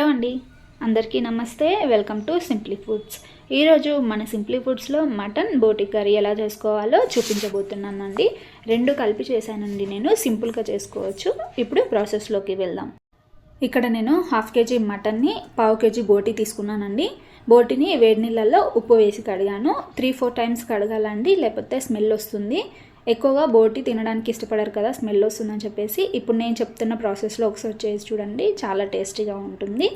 Hello అండి? అందరికీ నమస్తే వెల్కమ్ టు సింప్లీ ఫుడ్స్. ఈరోజు మన సింప్లీ ఫుడ్స్లో మటన్ బోటి కర్రీ ఎలా చేసుకోవాలో చూపించబోతున్నానండి. రెండు కలిపి చేశానండి నేను సింపుల్గా చేసుకోవచ్చు. ఇప్పుడు ప్రాసెస్లోకి వెళ్దాం. ఇక్కడ నేను హాఫ్ కేజీ మటన్ని పావు కేజీ బోటి తీసుకున్నానండి. బోటిని వేడి నీళ్ళల్లో ఉప్పు వేసి కడిగాను. త్రీ ఫోర్ టైమ్స్ కడగాలండి లేకపోతే స్మెల్ వస్తుంది. ఎక్కువగా బోటి తినడానికి ఇష్టపడరు కదా స్మెల్ వస్తుందని చెప్పేసి. ఇప్పుడు నేను చెప్తున్న ప్రాసెస్లో ఒకసారి చేసి చూడండి చాలా టేస్టీగా ఉంటుంది.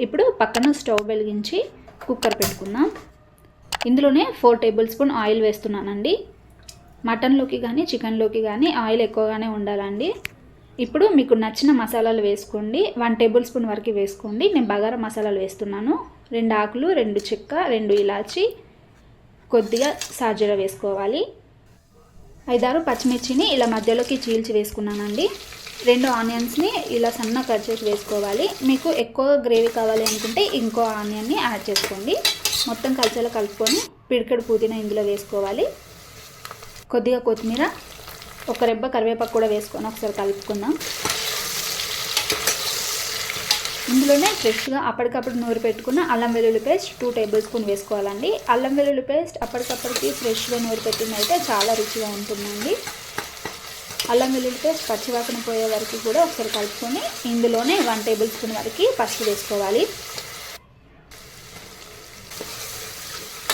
ఇప్పుడు పక్కన స్టవ్ వెలిగించి కుక్కర్ పెట్టుకుందాం. ఇందులోనే ఫోర్ టేబుల్ స్పూన్ ఆయిల్ వేస్తున్నానండి. మటన్లోకి కానీ చికెన్లోకి కానీ ఆయిల్ ఎక్కువగానే ఉండాలండి. ఇప్పుడు మీకు నచ్చిన మసాలాలు వేసుకోండి. వన్ టేబుల్ స్పూన్ వరకు వేసుకోండి. నేను బగారా మసాలాలు వేస్తున్నాను. రెండు ఆకులు రెండు చెక్క రెండు ఇలాచి కొద్దిగా సాజీర వేసుకోవాలి. ఐదారు పచ్చిమిర్చిని ఇలా మధ్యలోకి చీల్చి వేసుకున్నానండి. రెండు ఆనియన్స్ని ఇలా సన్న కట్ చేసి వేసుకోవాలి. మీకు ఎక్కువ గ్రేవీ కావాలి అనుకుంటే ఇంకో ఆనియన్ని యాడ్ చేసుకోండి. మొత్తం కలిసేలా కలుపుకొని పిడికెడు పుదీనా ఇందులో వేసుకోవాలి. కొద్దిగా కొత్తిమీర ఒక రెబ్బ కరివేపాకు కూడా వేసుకొని ఒకసారి కలుపుకుందాం. ఇందులోనే ఫ్రెష్గా అప్పటికప్పుడు నూరు పెట్టుకున్న అల్లం వెల్లుల్లి పేస్ట్ టూ టేబుల్ స్పూన్ వేసుకోవాలండి. అల్లం వెల్లుల్లి పేస్ట్ అప్పటికప్పటికి ఫ్రెష్గా నూరు పెట్టిందైతే అయితే చాలా రుచిగా ఉంటుందండి. అల్లం వెల్లుల్లి పేస్ట్ పచ్చివాసన పోయే వరకు కూడా ఒకసారి కలుపుకొని ఇందులోనే వన్ టేబుల్ స్పూన్ వరకు పసుపు వేసుకోవాలి.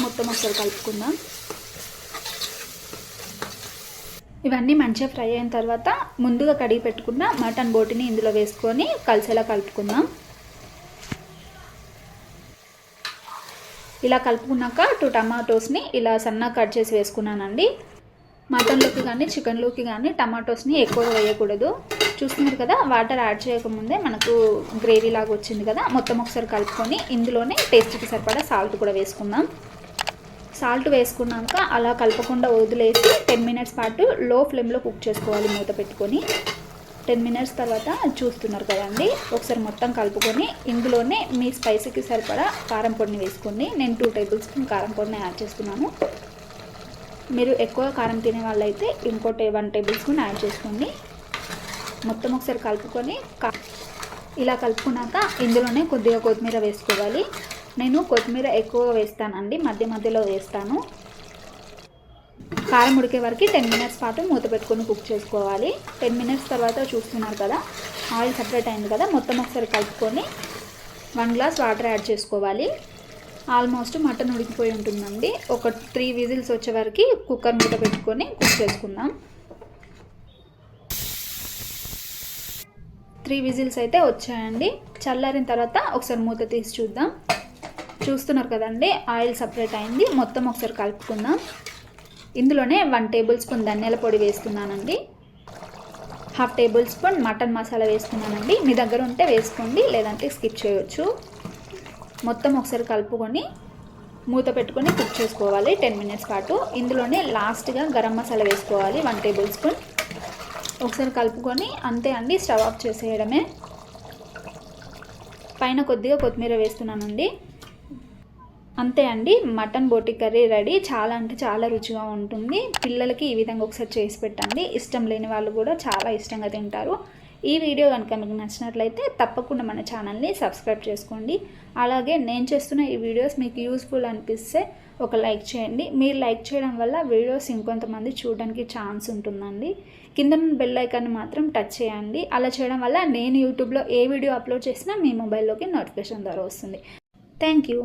మొత్తం ఒకసారి కలుపుకుందాం. ఇవన్నీ మంచిగా ఫ్రై అయిన తర్వాత ముందుగా కడిగి పెట్టుకున్న మటన్ బోటిని ఇందులో వేసుకొని కలిసేలా కలుపుకుందాం. ఇలా కలుపుకున్నాక టూ టమాటోస్ని ఇలా సన్నగా కట్ చేసి వేసుకున్నానండి. మటన్లోకి కానీ చికెన్లోకి కానీ టమాటోస్ని ఎక్కువగా వేయకూడదు. చూస్తున్నారు కదా వాటర్ యాడ్ చేయకముందే మనకు గ్రేవీ లాగా వచ్చింది కదా మొత్తం ఒకసారి కలుపుకొని ఇందులోనే టేస్ట్కి సరిపడా సాల్ట్ కూడా వేసుకుందాం. సాల్ట్ వేసుకున్నాక అలా కలపకుండా వదిలేసి టెన్ మినిట్స్ పాటు లో ఫ్లేమ్లో కుక్ చేసుకోవాలి మూత పెట్టుకొని. టెన్ మినిట్స్ తర్వాత చూస్తున్నారు కదండి. ఒకసారి మొత్తం కలుపుకొని ఇందులోనే మీ స్పైసీకి సరిపడా కారం పొడిని వేసుకోండి. నేను టూ టేబుల్ స్పూన్ కారం పొడిని యాడ్ చేస్తున్నాను. మీరు ఎక్కువ కారం తినే వాళ్ళైతే ఇంకోటి వన్ టేబుల్ స్పూన్ యాడ్ చేసుకోండి. మొత్తం ఒకసారి కలుపుకొని ఇలా కలుపుకున్నాక ఇందులోనే కొద్దిగా కొత్తిమీర వేసుకోవాలి. నేను కొత్తిమీర ఎక్కువగా వేస్తానండి. మధ్య మధ్యలో వేస్తాను. కారం ఉడికే వరకు టెన్ మినిట్స్ పాటు మూత పెట్టుకొని కుక్ చేసుకోవాలి. టెన్ మినిట్స్ తర్వాత చూస్తున్నారు కదా ఆయిల్ సపరేట్ అయింది కదా మొత్తం ఒకసారి కలుపుకొని వన్ గ్లాస్ వాటర్ యాడ్ చేసుకోవాలి. ఆల్మోస్ట్ మటన్ ఉడికిపోయి ఉంటుందండి. ఒక త్రీ విజిల్స్ వచ్చే వరకు కుక్కర్ మూత పెట్టుకొని కుక్ చేసుకుందాం. త్రీ విజిల్స్ అయితే వచ్చాయండి. చల్లారిన తర్వాత ఒకసారి మూత తీసి చూద్దాం. చూస్తున్నారు కదండి ఆయిల్ సపరేట్ అయింది. మొత్తం ఒకసారి కలుపుకుందాం. ఇందులోనే వన్ టేబుల్ స్పూన్ ధనియాల పొడి వేస్తున్నానండి. Half table spoon mutton masala వేస్తున్నానండి. మీ దగ్గర ఉంటే వేసుకోండి లేదంటే స్కిప్ చేయొచ్చు. మొత్తం ఒకసారి కలుపుకొని మూత పెట్టుకొని కుక్ చేసుకోవాలి టెన్ మినిట్స్ పాటు. ఇందులోనే లాస్ట్గా గరం మసాలా వేసుకోవాలి వన్ టేబుల్ స్పూన్. ఒకసారి కలుపుకొని అంతే అండి స్టవ్ ఆఫ్ చేసేయడమే. పైన కొద్దిగా కొత్తిమీర వేస్తున్నానండి. అంతే అండి మటన్ బోటి కర్రీ రెడీ. చాలా అంటే చాలా రుచిగా ఉంటుంది. పిల్లలకి ఈ విధంగా ఒకసారి చేసి పెట్టండి. ఇష్టం లేని వాళ్ళు కూడా చాలా ఇష్టంగా తింటారు. ఈ వీడియో కనుక మీకు నచ్చినట్లయితే తప్పకుండా మన ఛానల్ని సబ్స్క్రైబ్ చేసుకోండి. అలాగే నేను చేస్తున్న ఈ వీడియోస్ మీకు యూస్ఫుల్ అనిపిస్తే ఒక లైక్ చేయండి. మీరు లైక్ చేయడం వల్ల వీడియోస్ ఇంకొంతమంది చూడడానికి ఛాన్స్ ఉంటుందండి. కింద బెల్ ఐకాన్ని మాత్రం టచ్ చేయండి. అలా చేయడం వల్ల నేను యూట్యూబ్లో ఏ వీడియో అప్లోడ్ చేసినా మీ మొబైల్లోకి నోటిఫికేషన్ ద్వారా వస్తుంది. Thank you.